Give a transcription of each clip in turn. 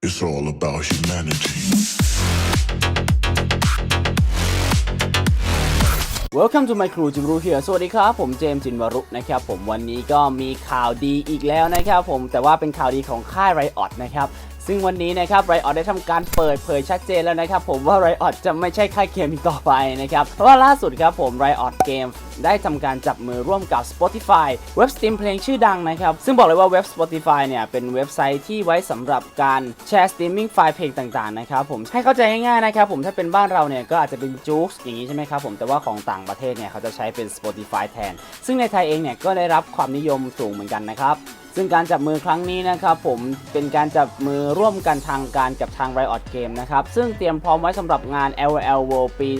It's all about humanity. Welcome to my crew จิมรูเฮียสวัสดีครับ ผมเจมส์จินวรุนะครับผมวันนี้ก็มีข่าวดีอีกแล้วนะครับผมแต่ว่าเป็นข่าวดีของค่ายไรออดนะครับ ซึ่งวันนี้นะครับ Riot ได้ทำการเปิดเผยชัดเจนแล้วนะครับผมว่า Riot จะไม่ใช่ค่ายเกมอีกต่อไปนะครับเพราะว่าล่าสุดครับผม Riot Games ได้ทำการจับมือร่วมกับ Spotify เว็บสตรีมเพลงชื่อดังนะครับ ซึ่งบอกเลยว่าเว็บ Spotify เนี่ย เป็นเว็บไซต์ที่ไว้สำหรับการแชร์สตรีมมิ่งไฟล์เพลงต่างๆนะครับผมให้เข้าใจง่ายๆนะครับผมถ้าเป็นบ้านเราเนี่ย ก็อาจจะเป็นจู๊กอย่างนี้ใช่ไหมครับผมแต่ว่าของต่างประเทศเนี่ย เขาจะใช้เป็น Spotify แทน ซึ่งในไทยเองเนี่ยก็ได้รับความนิยมสูงเหมือนกันนะครับ ซึ่งการจับมือครั้งนี้นะครับผมเป็นการจับมือร่วมกันทางการกับทาง Riot Game นะครับซึ่งเตรียมพร้อมไว้สำหรับงาน LOL World ปี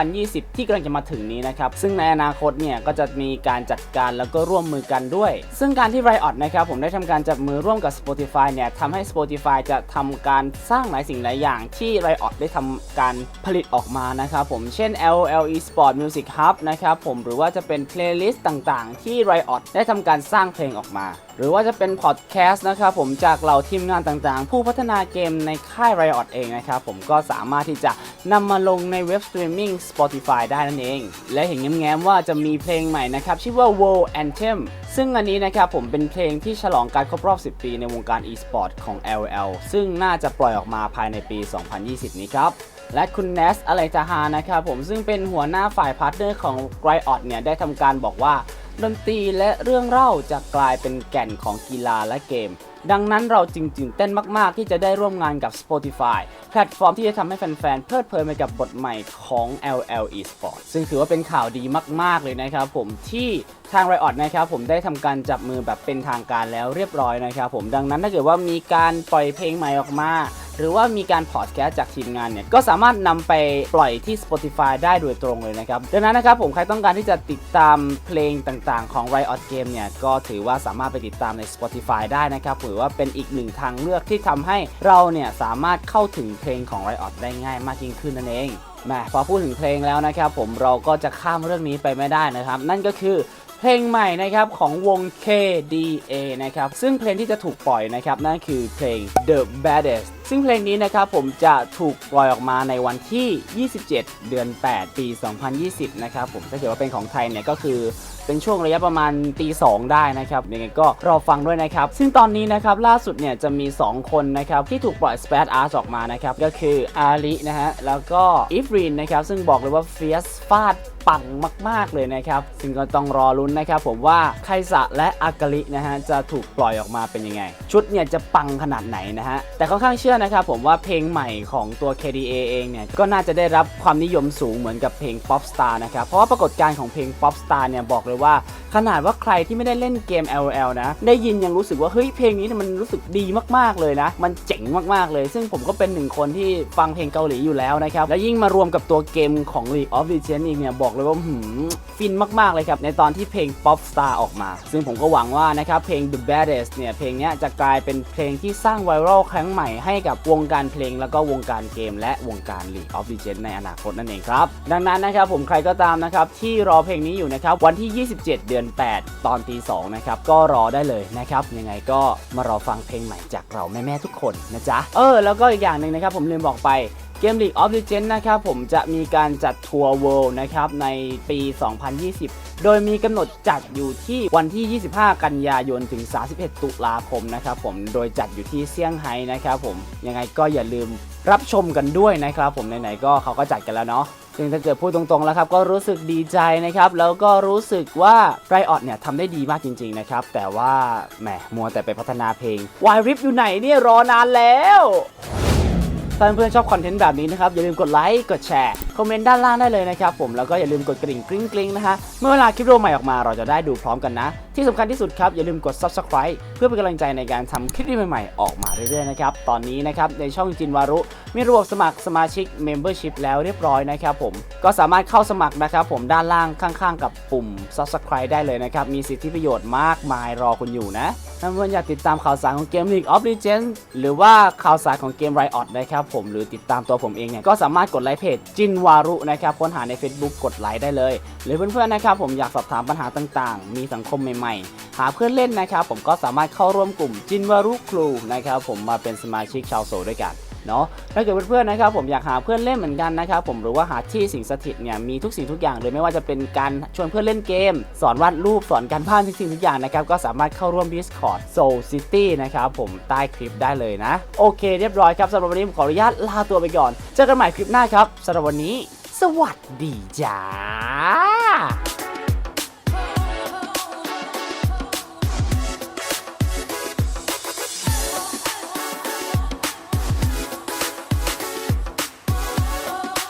2020 ที่กำลังจะมาถึงนี้นะครับซึ่งในอนาคตเนี่ยก็จะมีการจัดการแล้วก็ร่วมมือกันด้วย ซึ่งการที่ Riot นะครับผมได้ทำการจับมือร่วมกับ Spotify เนี่ยทำให้ Spotify จะทำการสร้างหลายสิ่งหลายอย่างที่ Riot ได้ทำการผลิตออกมานะครับผมเช่น LOL Esport Music Hub นะครับผมหรือว่าจะเป็น playlist ต่างๆ ที่ Riot ได้ทำการสร้างเพลงออกมา หรือว่าจะเป็นพอดแคสต์นะครับผมจากเหล่าทีมงานต่างๆ ผู้พัฒนาเกมในค่าย Riot เองนะครับผมก็สามารถที่จะนำมาลงในเว็บสตรีมมิ่ง Spotify ได้นั่นเอง และเห็นแง้มๆว่าจะมีเพลงใหม่นะครับชื่อว่า World Anthem ซึ่งอันนี้นะครับผมเป็นเพลงที่ฉลองการครบรอบ 10 ปีในวงการ e-sport ของ LL ซึ่งน่าจะปล่อยออกมาภายในปี 2020 นี้ครับและคุณเนสอะไรจาฮานะครับผมซึ่งเป็นหัวหน้าฝ่ายพาร์ทเนอร์ของ Riot เนี่ยได้ทำการบอกว่า ดนตรีและเรื่องเล่าจะกลายเป็นแก่นของกีฬาและเกม ดังนั้นเราจึงตื่นเต้นมาก ๆ ที่จะได้ร่วมงานกับ Spotify แพลตฟอร์มที่จะทำให้แฟน ๆ เพลิดเพลินไปกับบทใหม่ของ LL Esport ซึ่งถือว่าเป็นข่าวดีมาก ๆ เลยนะครับผมที่ทาง Riot นะครับผมได้ทำการจับมือแบบเป็นทางการแล้วเรียบร้อยนะครับผมดังนั้นถ้าเกิดว่ามีการปล่อยเพลงใหม่ออกมา หรือว่ามีการพอดแคสต์จากทีมงานเนี่ยก็สามารถนำไปปล่อยที่ Spotify ได้โดยตรงเลยนะครับ ดังนั้นนะครับผมใครต้องการที่จะติดตามเพลงต่างๆ ของ Riot Game เนี่ยก็ถือว่าสามารถไปติดตามใน Spotify ได้นะครับถือว่าเป็นอีกหนึ่งทางเลือกที่ทำให้เราเนี่ยสามารถเข้าถึงเพลงของ Riot ได้ง่ายมากยิ่งขึ้นนั่นเองแหมพอพูดถึงเพลงแล้วนะครับผมเราก็จะข้ามเรื่องนี้ไปไม่ได้นะครับ นั่นก็คือเพลงใหม่นะครับของวง KDA นะครับซึ่งเพลงที่จะถูกปล่อยนะครับนั่นคือเพลง The Baddest ซึ่งเพลงนี้นะครับผมจะถูกปล่อยออกมาในวันที่ 27 เดือน 8 ปี 2020 นะครับผมถ้าเกิดว่าเป็นของไทยเนี่ยก็คือเป็นช่วงระยะประมาณตี2ได้นะครับยังไงก็รอฟังด้วยนะครับ ซึ่งตอนนี้นะครับล่าสุดเนี่ยจะมี 2 คนนะครับที่ถูกปล่อย s p a t Art ออกมานะครับก็คืออารินะฮะแล้วก็อีฟรีนนะครับซึ่งบอกเลยว่าเฟียสฟาดปังมาก ๆ เลยนะครับ ซึ่งก็ต้องรอลุ้นนะครับ ผมว่าไคสะและอากาลินะฮะจะถูกปล่อยออกมาเป็นยังไง ชุดเนี่ยจะปังขนาดไหนนะฮะแต่ค่อนข้างเชื่อนะครับผมว่าเพลงใหม่ของตัว KDA เองเนี่ยก็น่าจะได้รับความนิยมสูงเหมือนกับเพลง Pop Star นะครับเพราะว่าปรากฏการณ์ของเพลง Pop Star เนี่ยบอกเลยว่า ขนาดว่าใครที่ไม่ได้เล่นเกม LOL นะ ได้ยินยังรู้สึกว่าเฮ้ยเพลงนี้มันรู้สึกดีมากๆเลยนะ มันเจ๋งมากๆเลย ซึ่งผมก็เป็นหนึ่งคนที่ฟังเพลงเกาหลีอยู่แล้วนะครับ และยิ่งมารวมกับตัวเกมของ League of Legends อีกเนี่ยบอกเลยว่าหืมฟินมากๆเลยครับในตอนที่เพลง Pop Star ออกมา ซึ่งผมก็หวังว่านะครับเพลง The Baddest เนี่ยเพลงนี้จะกลายเป็นเพลงที่สร้างไวรัลครั้งใหม่ให้กับวงการเพลงแล้วก็วงการเกมและวงการ League of Legends ในอนาคตนั่นเองครับ ดังนั้นนะครับผมใครก็ตามนะครับที่รอเพลงนี้อยู่นะครับวันที่ 27 เดือน 8 ตอนตี2นะครับก็รอได้เลยนะครับยังไงก็มารอฟังเพลงใหม่จากเราแม่ๆทุกคนนะจ๊ะเออแล้วก็อีกอย่างหนึ่งนะครับผมลืมบอกไป เกม League of Legends นะครับผมจะมีการจัดทัวร์ World นะครับในปี 2020 โดยมีกำหนดจัดอยู่ที่วันที่ 25 กันยายนถึง 31 ตุลาคมนะครับผมโดยจัดอยู่ที่เซี่ยงไฮ้นะครับผมยังไงก็อย่าลืมรับชมกันด้วยนะครับผมไหนๆก็เขาก็จัดกันแล้วเนาะซึ่งถ้าเกิดพูดตรงๆแล้วครับก็รู้สึกดีใจนะครับ แล้วก็รู้สึกว่า Riot เนี่ยทำได้ดีมากจริงๆนะครับ แต่ว่าแหมมัวแต่ไปพัฒนาเพลง Why Rip อยู่ไหนเนี่ยรอนานแล้ว ถ้าเพื่อนๆชอบคอนเทนต์แบบนี้นะครับอย่าลืมกดไลค์กดแชร์คอมเมนต์ด้านล่างได้เลยนะครับผมแล้วก็อย่าลืมกดกริ่งกริ๊งกริ๊งนะฮะเมื่อเวลาคลิปวิดีโอใหม่ออกมาเราจะได้ดูพร้อมกันนะ ที่สำคัญที่สุดครับอย่าลืมกด subscribe เพื่อเป็นกำลังใจในการทำคลิปใหม่ๆออกมาเรื่อยๆนะครับตอนนี้นะครับในช่องจินวารุมีระบบสมัครสมาชิก Membership แล้วเรียบร้อยนะครับผมก็สามารถเข้าสมัครนะครับผมด้านล่างข้างๆ กับปุ่ม subscribe ได้เลยนะครับมีสิทธิประโยชน์มากมายรอคุณอยู่นะ ถ้าเพื่อนอยากติดตามข่าวสารของเกม League of Legends หรือว่าข่าวสารของเกม Riot นะครับผมหรือติดตามตัวผมเองเนี่ยก็สามารถกดไลค์เพจจินวารุนะครับค้นหาใน Facebook กดไลค์ได้เลย หรือเพื่อนๆนะครับผมอยากสอบถามปัญหาต่างๆ มีสังคมใหม่ๆ หาเพื่อนเล่นนะครับผมก็สามารถเข้าร่วมกลุ่มจินวารุครูนะครับผมมาเป็นสมาชิกชาวโซด้วยกัน เนาะถ้าเกิดเพื่อนๆนะครับผมอยากหาเพื่อนเล่นเหมือนกันนะครับผมหรือว่าหาที่สิงสถิตเนี่ยมีทุกสิ่งทุกอย่างเลยไม่ว่าจะเป็นการชวนเพื่อนเล่นเกม สอนวาดรูปสอนการบ้านทุกสิ่งทุกอย่างนะครับก็สามารถเข้าร่วม Discord Soul City นะครับผมใต้คลิปได้เลยนะ โอเคเรียบร้อยครับสำหรับวันนี้ผมขออนุญาตลาตัวไปก่อน เจอกันใหม่คลิปหน้าครับสำหรับวันนี้ สวัสดีจ้า